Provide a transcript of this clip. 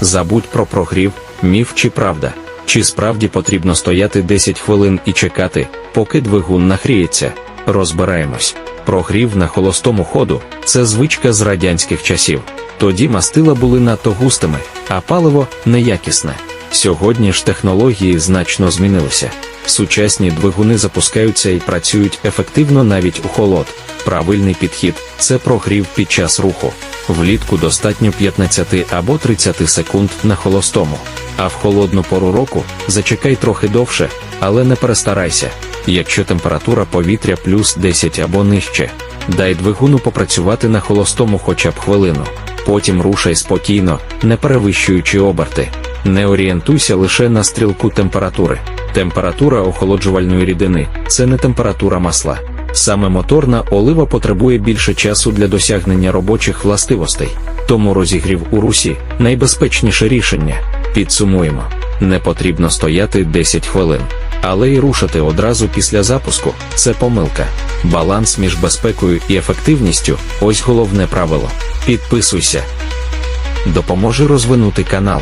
Забудь про прогрів, міф чи правда. Чи справді потрібно стояти 10 хвилин і чекати, поки двигун нагріється? Розбираємось. Прогрів на холостому ходу це звичка з радянських часів. Тоді мастила були надто густими, а паливо неякісне. Сьогодні ж технології значно змінилися. Сучасні двигуни запускаються і працюють ефективно навіть у холод. Правильний підхід це прогрів під час руху. Влітку достатньо 15 або 30 секунд на холостому. А в холодну пору року зачекай трохи довше, але не перестарайся. Якщо температура повітря плюс 10 або нижче, дай двигуну попрацювати на холостому хоча б хвилину. Потім рушай спокійно, не перевищуючи оберти. Не орієнтуйся лише на стрілку температури. Температура охолоджувальної рідини це не температура масла. Саме моторна олива потребує більше часу для досягнення робочих властивостей, тому розігрів у русі найбезпечніше рішення. Підсумуємо: не потрібно стояти 10 хвилин, але й рушити одразу після запуску це помилка. Баланс між безпекою і ефективністю ось головне правило. Підписуйся. Допоможи розвинути канал.